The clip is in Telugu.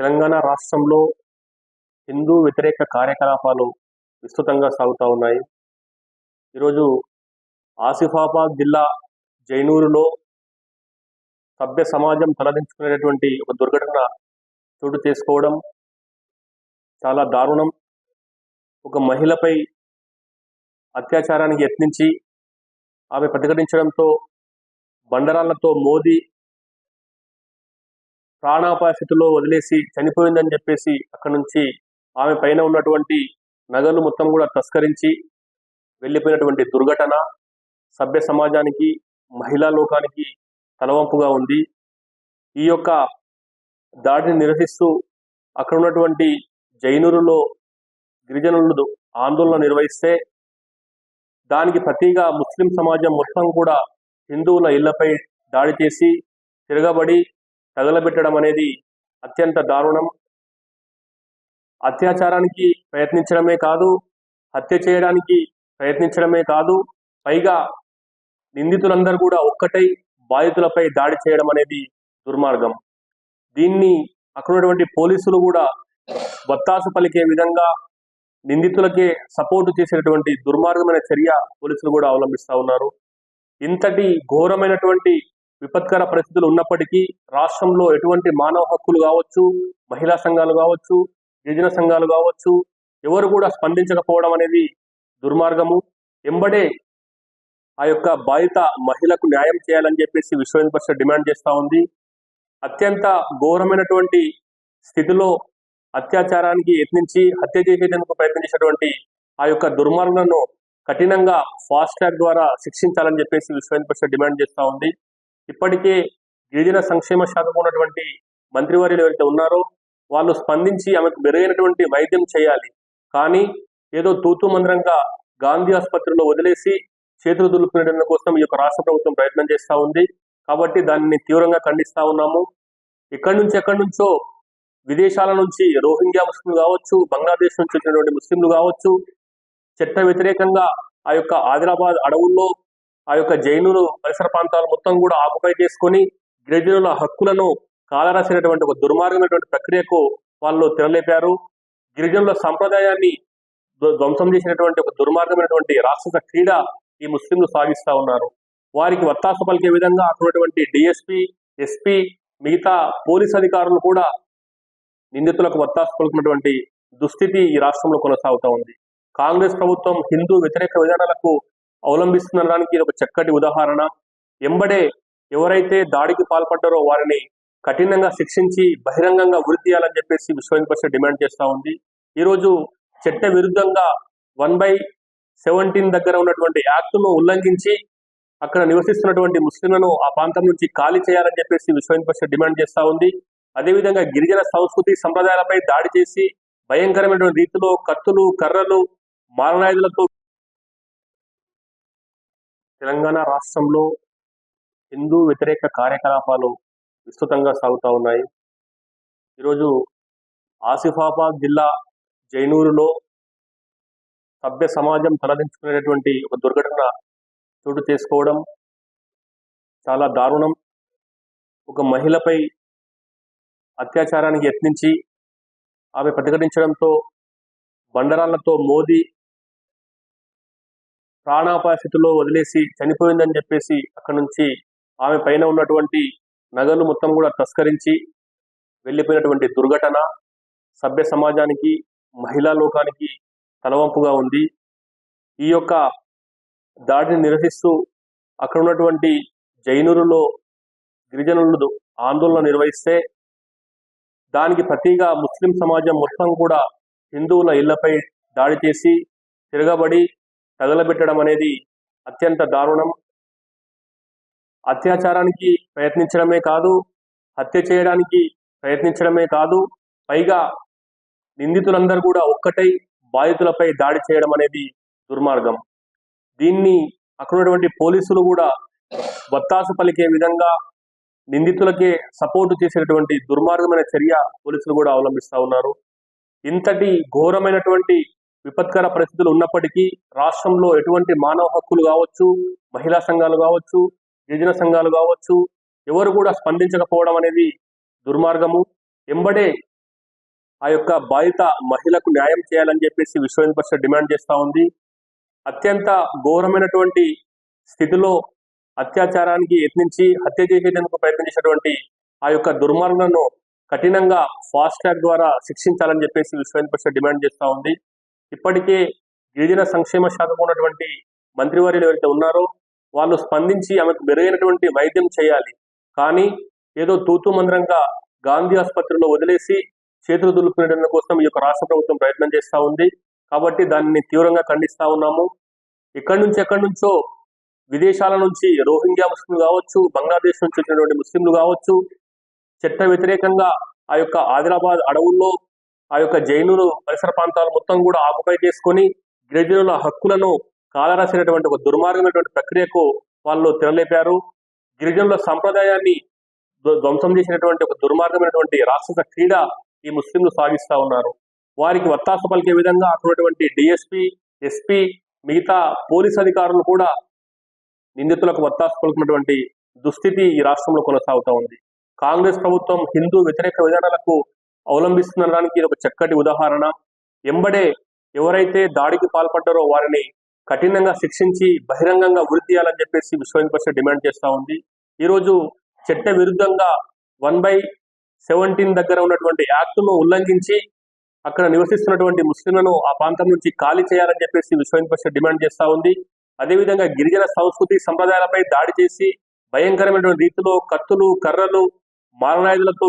తెలంగాణ రాష్ట్రంలో హిందూ వ్యతిరేక కార్యకలాపాలు విస్తృతంగా సాగుతూ ఉన్నాయి. ఈరోజు ఆసిఫాబాద్ జిల్లా జైనూరులో సభ్య సమాజం తలదించుకునేటటువంటి ఒక దుర్ఘటన చోటు చేసుకోవడం చాలా దారుణం. ఒక మహిళపై అత్యాచారానికి యత్నించి ఆమె ప్రతిఘటించడంతో బండరాళ్ళతో మోదీ ప్రాణాపాయస్థితిలో వదిలేసి చనిపోయిందని చెప్పేసి అక్కడి నుంచి ఆమె పైన ఉన్నటువంటి నగలు మొత్తం కూడా తస్కరించి వెళ్ళిపోయినటువంటి దుర్ఘటన సభ్య సమాజానికి మహిళా లోకానికి తలవంపుగా ఉంది. ఈ యొక్క దాడిని నిరసిస్తూ అక్కడ ఉన్నటువంటి జైనురులో గిరిజనులు ఆందోళన నిర్వహిస్తే దానికి ప్రతిగా ముస్లిం సమాజం మొత్తం కూడా హిందువుల ఇళ్ళపై దాడి చేసి తిరగబడి తగలబెట్టడం అనేది అత్యంత దారుణం. అత్యాచారానికి ప్రయత్నించడమే కాదు హత్య చేయడానికి ప్రయత్నించడమే కాదు పైగా నిందితులందరూ కూడా ఒక్కటై బాధితులపై దాడి చేయడం అనేది దుర్మార్గం. దీన్ని అక్కడ ఉన్నటువంటి పోలీసులు కూడా వత్తాసు పలికే విధంగా నిందితులకే సపోర్టు చేసేటువంటి దుర్మార్గమైన చర్య పోలీసులు కూడా అవలంబిస్తా ఉన్నారు. ఇంతటి ఘోరమైనటువంటి విపత్కర పరిస్థితులు ఉన్నప్పటికీ రాష్ట్రంలో ఎటువంటి మానవ హక్కులు కావచ్చు మహిళా సంఘాలు కావచ్చు గిరిజన సంఘాలు కావచ్చు ఎవరు కూడా స్పందించకపోవడం అనేది దుర్మార్గము. ఎంబడే ఆ యొక్క బాధిత మహిళకు న్యాయం చేయాలని చెప్పేసి విశ్వ పరిషత్ డిమాండ్ చేస్తూ ఉంది. అత్యంత ఘోరమైనటువంటి స్థితిలో అత్యాచారానికి యత్నించి హత్య చేసేందుకు ప్రయత్నం ఆ యొక్క దుర్మార్గులను కఠినంగా ఫాస్ట్ ట్రాక్ ద్వారా శిక్షించాలని చెప్పేసి విశ్వ పరిషత్ డిమాండ్ చేస్తూ ఉంది. ఇప్పటికే గిరిజన సంక్షేమ శాఖకు ఉన్నటువంటి మంత్రివర్యులు ఎవరైతే ఉన్నారో వాళ్ళు స్పందించి ఆమెకు మెరుగైనటువంటి వైద్యం చేయాలి. కానీ ఏదో తూతు మంత్రంగా గాంధీ ఆసుపత్రిలో వదిలేసి చేతులు దులుపుకునే కోసం ఈ యొక్క రాష్ట్ర ప్రభుత్వం ప్రయత్నం చేస్తూ ఉంది. కాబట్టి దానిని తీవ్రంగా ఖండిస్తూ ఉన్నాము. ఎక్కడి నుంచి ఎక్కడి నుంచో విదేశాల నుంచి రోహింగ్యా ముస్లింలు కావచ్చు బంగ్లాదేశ్ నుంచి వచ్చినటువంటి ముస్లింలు కావచ్చు చట్ట వ్యతిరేకంగా ఆ యొక్క ఆదిలాబాద్ అడవుల్లో ఆ యొక్క జైనులు పరిసర ప్రాంతాలు మొత్తం కూడా ఆకుపై చేసుకొని గిరిజనుల హక్కులను కాలరాసినటువంటి ఒక దుర్మార్గమైనటువంటి ప్రక్రియకు వాళ్ళు తెరలేపారు. గిరిజనుల సంప్రదాయాన్ని ధ్వంసం చేసినటువంటి ఒక దుర్మార్గమైనటువంటి రాక్షస క్రీడ ఈ ముస్లింలు సాగిస్తా ఉన్నారు. వారికి వత్తాస పలికే విధంగా అక్కడ డిఎస్పి ఎస్పీ మిగతా పోలీస్ అధికారులు కూడా నిందితులకు వత్తాసు పలుకున్నటువంటి దుస్థితి ఈ రాష్ట్రంలో కొనసాగుతా ఉంది. కాంగ్రెస్ ప్రభుత్వం హిందూ వ్యతిరేక విధానాలకు అవలంబిస్తుందనడానికి ఇది ఒక చక్కటి ఉదాహరణ. ఎంబడే ఎవరైతే దాడికి పాల్పడ్డారో వారిని కఠినంగా శిక్షించి బహిరంగంగా ఉరి తీయాలని చెప్పేసి విశ్వ హిందూ డిమాండ్ చేస్తూ ఉంది. ఈ రోజు చట్ట విరుద్ధంగా వన్ బై సెవెంటీన్ దగ్గర ఉన్నటువంటి యాక్ట్ను ఉల్లంఘించి అక్కడ నివసిస్తున్నటువంటి ముస్లింలను ఆ ప్రాంతం నుంచి ఖాళీ చేయాలని చెప్పేసి విశ్వ హిందూ డిమాండ్ చేస్తూ ఉంది. అదేవిధంగా గిరిజన సంస్కృతి సంప్రదాయాలపై దాడి చేసి భయంకరమైనటువంటి రీతిలో కత్తులు కర్రలు మారణాయుధులతో తెలంగాణ రాష్ట్రంలో హిందూ వ్యతిరేక కార్యకలాపాలు విస్తృతంగా సాగుతూ ఉన్నాయి. ఈరోజు ఆసిఫాబాద్ జిల్లా జైనూరులో సభ్య సమాజం తలదించుకునేటటువంటి ఒక దుర్ఘటన చోటు చేసుకోవడం చాలా దారుణం. ఒక మహిళపై అత్యాచారానికి యత్నించి ఆమె ప్రతిఘటించడంతో బండరాళ్ళతో మోదీ ప్రాణాపాయస్థితిలో వదిలేసి చనిపోయిందని చెప్పేసి అక్కడి నుంచి ఆమె పైన ఉన్నటువంటి నగలు మొత్తం కూడా తస్కరించి వెళ్ళిపోయినటువంటి దుర్ఘటన సభ్య సమాజానికి మహిళా లోకానికి తలవంపుగా ఉంది. ఈ యొక్క దాడిని నిరసిస్తూ అక్కడ ఉన్నటువంటి జైనురులో గిరిజనులు ఆందోళన నిర్వహిస్తే దానికి ప్రతిగా ముస్లిం సమాజం మొత్తం కూడా హిందువుల ఇళ్ళపై దాడి చేసి తిరగబడి తగలబెట్టడం అనేది అత్యంత దారుణం. అత్యాచారానికి ప్రయత్నించడమే కాదు హత్య చేయడానికి ప్రయత్నించడమే కాదు పైగా నిందితులందరూ కూడా ఒక్కటై బాధితులపై దాడి చేయడం అనేది దుర్మార్గం. దీన్ని అక్కడ ఉన్నటువంటి పోలీసులు కూడా వత్తాసు పలికే విధంగా నిందితులకే సపోర్టు చేసేటువంటి దుర్మార్గమైన చర్య పోలీసులు కూడా అవలంబిస్తా ఉన్నారు. ఇంతటి ఘోరమైనటువంటి విపత్కర పరిస్థితులు ఉన్నప్పటికీ రాష్ట్రంలో ఎటువంటి మానవ హక్కులు కావచ్చు మహిళా సంఘాలు కావచ్చు గిరిజన సంఘాలు కావచ్చు ఎవరు కూడా స్పందించకపోవడం అనేది దుర్మార్గము. ఎంబడే ఆ యొక్క బాధిత మహిళకు న్యాయం చేయాలని చెప్పేసి విశ్వ హిందూ పరిషత్ డిమాండ్ చేస్తూ ఉంది. అత్యంత ఘోరమైనటువంటి స్థితిలో అత్యాచారానికి యత్నించి హత్య చేసేందుకు ప్రయత్నించినటువంటి ఆ యొక్క దుర్మార్గులను కఠినంగా ఫాస్ట్ ట్రాక్ ద్వారా శిక్షించాలని చెప్పేసి విశ్వ హిందూ పరిషత్ డిమాండ్ చేస్తూ ఉంది. ఇప్పటికే గిరిజన సంక్షేమ శాఖకు ఉన్నటువంటి మంత్రివర్యులు ఎవరైతే ఉన్నారో వాళ్ళు స్పందించి ఆమెకు మెరుగైనటువంటి వైద్యం చేయాలి. కానీ ఏదో తూతు మంత్రంగా గాంధీ ఆసుపత్రిలో వదిలేసి చేతులు దులుపుకునే కోసం ఈ యొక్క రాష్ట్ర ప్రభుత్వం ప్రయత్నం చేస్తూ ఉంది. కాబట్టి దానిని తీవ్రంగా ఖండిస్తా ఉన్నాము. ఎక్కడి నుంచి ఎక్కడి నుంచో విదేశాల నుంచి రోహింగ్యా ముస్లింలు కావచ్చు బంగ్లాదేశ్ నుంచి వచ్చినటువంటి ముస్లింలు కావచ్చు చట్ట వ్యతిరేకంగా ఆ యొక్క ఆదిలాబాద్ అడవుల్లో ఆ యొక్క జైనులు పరిసర ప్రాంతాలు మొత్తం కూడా ఆకుపై చేసుకొని గిరిజనుల హక్కులను కాలరాసినటువంటి ఒక దుర్మార్గమైనటువంటి ప్రక్రియకు వాళ్ళు తెరలేపారు. గిరిజనుల సంప్రదాయాన్ని ధ్వంసం చేసినటువంటి ఒక దుర్మార్గమైనటువంటి రాక్షస క్రీడ ఈ ముస్లింలు సాగిస్తా ఉన్నారు. వారికి వత్తాసు పలికే విధంగా అటువంటి డిఎస్పి ఎస్పీ మిగతా పోలీస్ అధికారులు కూడా నిందితులకు వత్తాసు పలుకున్నటువంటి దుస్థితి ఈ రాష్ట్రంలో కొనసాగుతా ఉంది. కాంగ్రెస్ ప్రభుత్వం హిందూ వ్యతిరేక విధానాలకు అవలంబిస్తుందనడానికి ఇది ఒక చక్కటి ఉదాహరణ. ఎంబడే ఎవరైతే దాడికి పాల్పడ్డారో వారిని కఠినంగా శిక్షించి బహిరంగంగా ఉరి తీయాలని చెప్పేసి విశ్వ యూనివర్సిటీ డిమాండ్ చేస్తూ ఉంది. ఈ రోజు చట్ట విరుద్ధంగా వన్ బై సెవెంటీన్ దగ్గర ఉన్నటువంటి యాక్టును ఉల్లంఘించి అక్కడ నివసిస్తున్నటువంటి ముస్లింలను ఆ ప్రాంతం నుంచి ఖాళీ చేయాలని చెప్పేసి విశ్వ యూనివర్సిటీ డిమాండ్ చేస్తూ ఉంది. అదేవిధంగా గిరిజన సంస్కృతి సంప్రదాయాలపై దాడి చేసి భయంకరమైనటువంటి రీతిలో కత్తులు కర్రలు మారణాయుధులతో